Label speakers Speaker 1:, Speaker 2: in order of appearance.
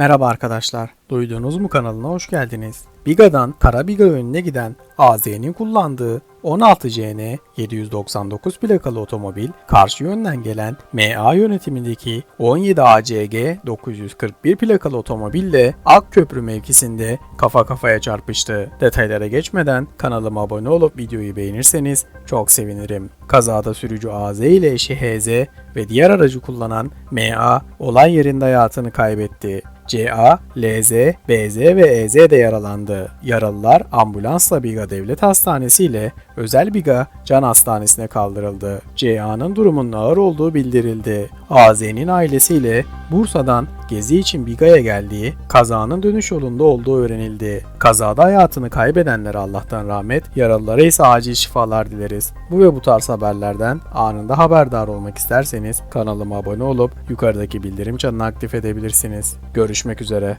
Speaker 1: Merhaba arkadaşlar, Duydunuz mu kanalına hoş geldiniz. Biga'dan Karabiga yönüne giden AZ'nin kullandığı 16CN 799 plakalı otomobil karşı yönden gelen MA yönetimindeki 17ACG 941 plakalı otomobille Akköprü mevkisinde kafa kafaya çarpıştı. Detaylara geçmeden kanalıma abone olup videoyu beğenirseniz çok sevinirim. Kazada sürücü AZ ile eşi HZ ve diğer aracı kullanan MA olay yerinde hayatını kaybetti. CA, LZ, BZ ve EZ de yaralandı. Yaralılar ambulansla Biga Devlet Hastanesi ile özel Biga Can Hastanesi'ne kaldırıldı. CA'nın durumunun ağır olduğu bildirildi. AZ'nin ailesiyle Bursa'dan gezi için Biga'ya geldiği, kazanın dönüş yolunda olduğu öğrenildi. Kazada hayatını kaybedenlere Allah'tan rahmet, yaralılara ise acil şifalar dileriz. Bu ve bu tarz haberlerden anında haberdar olmak isterseniz kanalıma abone olup yukarıdaki bildirim çanını aktif edebilirsiniz. Görüşmek üzere.